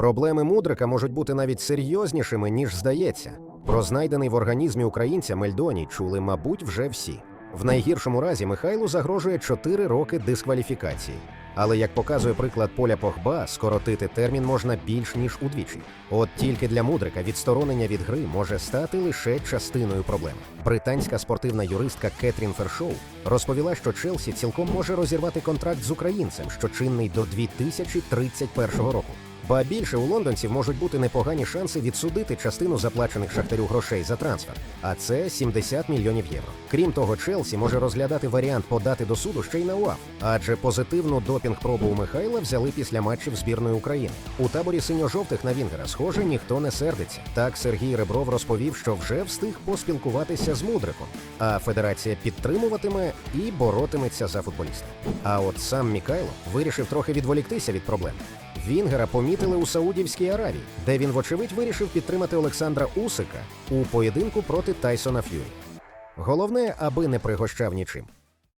Проблеми мудрика можуть бути навіть серйознішими, ніж здається. Про знайдений в організмі українця мельдоній чули, мабуть, вже всі. В найгіршому разі Михайлу загрожує 4 роки дискваліфікації. Але як показує приклад поля Погба, скоротити термін можна більш ніж удвічі. От тільки для мудрика відсторонення від гри може стати лише частиною проблеми. Британська спортивна юристка Кетрін Фершоу розповіла, що Челсі цілком може розірвати контракт з українцем, що чинний до 2031 року. Ба більше у лондонців можуть бути непогані шанси відсудити частину заплачених шахтарю грошей за трансфер, а це 70 мільйонів євро. Крім того, Челсі може розглядати варіант подати до суду ще й на УАФ, адже позитивну допінг-пробу у Михайла взяли після матчів збірної України. У таборі синьо-жовтих на Вінгера, схоже, ніхто не сердиться. Так Сергій Ребров розповів, що вже встиг поспілкуватися з мудриком, а федерація підтримуватиме і боротиметься за футболіста. А от сам Мікайло вирішив трохи відволіктися від проблем. Вінгера помітили у Саудівській Аравії, де він, вочевидь, вирішив підтримати Олександра Усика у поєдинку проти Тайсона Ф'юрі. Головне, аби не пригощав нічим.